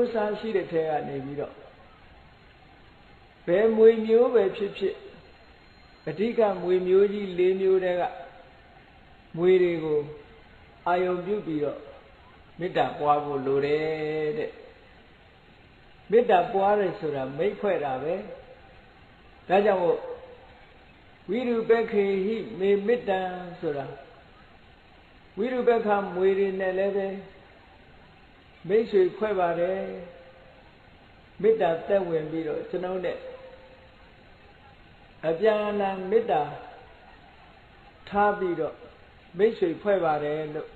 မျိုးအစားရှိတဲ့ထဲကနေပြီးတော့ဘယ်မွေမျိုးပဲဖြစ်ဖြစ်အဓိကမွေမျိုးကြီး၄မျိုးတည်းကမွေတွေကိုအာယုံပြုပြီးတော့မေတ္တာပွားဖို့လိုတယ်တဲ့မေတ္တာပွားတယ်ဆိုတာမိတ်ဖွဲ့တာပဲဒါကြောင့်မို့ဝိရုပခေဟိမေမေတ္တံဆိုတာဝိရုပခမွေတွေနဲ့လည်းပဲ မိတ်ဆွေဖွဲ့ပါတယ်မေတ္တာတက်ဝင်ပြီးတော့ကျွန်တော်နဲ့အပြန်အလှန်မေတ္တာထားပြီးတော့မိတ်ဆွေဖွဲ့ပါတယ်လို့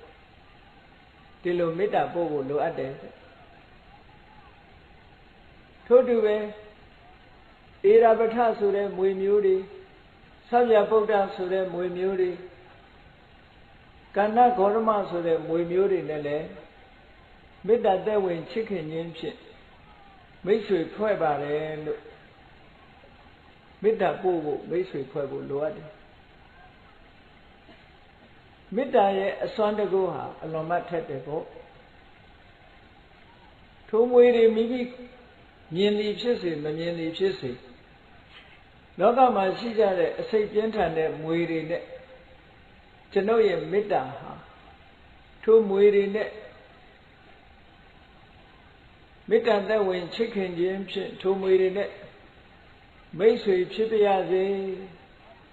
ဒီလိုမေတ္တာပို့ဖို့လိုအပ်တယ်ထို့တူပဲဧရာပထဆိုတဲ့မွေမျိုးတွေသဗ္ဗဗုဒ္ဓဆိုတဲ့မွေမျိုးတွေကန္နဂေါရမဆိုတဲ့မွေမျိုးတွေနဲ့လည်း မေတ္တာသက်ဝင်ချစ်ခင်ခြင်းဖြင့်မိတ်ဆွေဖွဲ့ပါတယ်လို့မေတ္တာပို့ဖို့မိတ်ဆွေဖွဲ့ဖို့လိုအပ်တယ်မေတ္တာရဲ့အစွမ်းတကူဟာအလွန်မှထက်တယ်ပေါ့ထိုးမွေတွေမိမိမြင်သည်ဖြစ်စေမမြင်သည်ဖြစ်စေလောကမှာရှိကြတဲ့အစိတ်ပြင်းထန်တဲ့မွေတွေနဲ့ကျွန်ုပ်ရဲ့မေတ္တာဟာထိုမွေတွေနဲ့ မေတ္တာသက်ဝင်ချစ်ခင်ခြင်းဖြင့်ထိုမွေတွေနဲ့မိတ်ဆွေဖြစ်ပါရစေ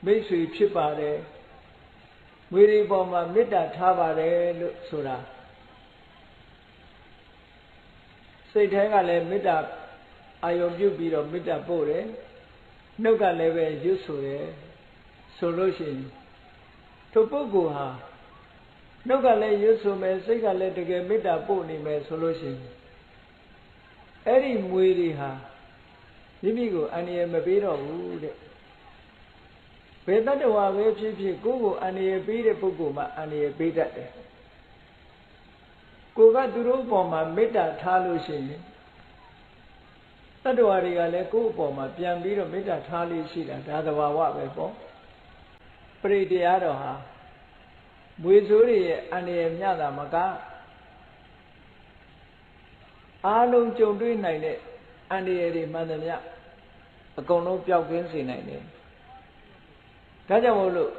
မိတ်ဆွေဖြစ်ပါတယ်မွေတွေပေါ်မှာမေတ္တာထားပါတယ်လို့ဆိုတာစိတ်ထဲကလည်းမေတ္တာအာယုံပြုပြီးတော့မေတ္တာပို့တယ်နှုတ်ကလည်းပဲရွတ်ဆိုတယ်ဆိုလို့ရှိရင်ထိုပုဂ္ဂိုလ်ဟာနှုတ်ကလည်းရွတ်ဆိုမယ်စိတ်ကလည်းတကယ်မေတ္တာပို့နေမယ်ဆိုလို့ရှိရင် အဲ့ဒီမွေတွေဟာမိမိကိုအန္တရာယ်မပေးတော့ဘူးတဲ့ဘယ်တတ္တဝါပဲဖြစ်ဖြစ်ကိုယ့်ကိုအန္တရာယ်ပေးတဲ့ပုဂ္ဂိုလ်မှအန္တရာယ်ပေးတတ်တယ်ကိုကသူတို့ပေါ်မှာမေတ္တာထားလို့ရှိရင်တတ္တဝါတွေကလည်းကိုယ့်အပေါ်မှာပြန်ပြီးတော့မေတ္တာထားလေးရှိတာဒါသဘာဝပဲပေါ့ပရိတရားတော်ဟာမွေစိုးတွေရဲ့အန္တရာယ်မြတာမက အားလုံးကြုံတွေ့နိုင်တဲ့အန္တရာယ်တွေမှန်သမျှအကုန်လုံးပျောက်ကင်းစေနိုင်တယ်ဒါကြောင့်မို့လို့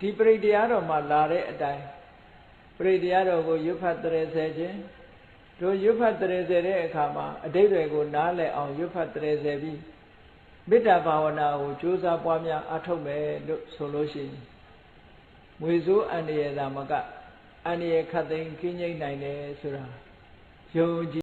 ဒီပရိတရားတော်မှာလာတဲ့အတိုင်းပရိတရားတော်ကိုရွတ်ဖတ်တရေဆဲခြင်းတို့ရွတ်ဖတ်တရေဆဲတဲ့အခါမှာအတိတ်တွေကိုနားလည်အောင်ရွတ်ဖတ်တရေဆဲပြီးမေတ္တာဘာဝနာကိုကြိုးစားပွားများအထောက်မယ်လို့ဆိုလို့ရှိရင်မွေစိုးအန္တရာယ်သာမကအန္တရာယ်ခတ်သိမ်းကင်းငြိမ့်နိုင်တယ်ဆိုတာယုံကြည်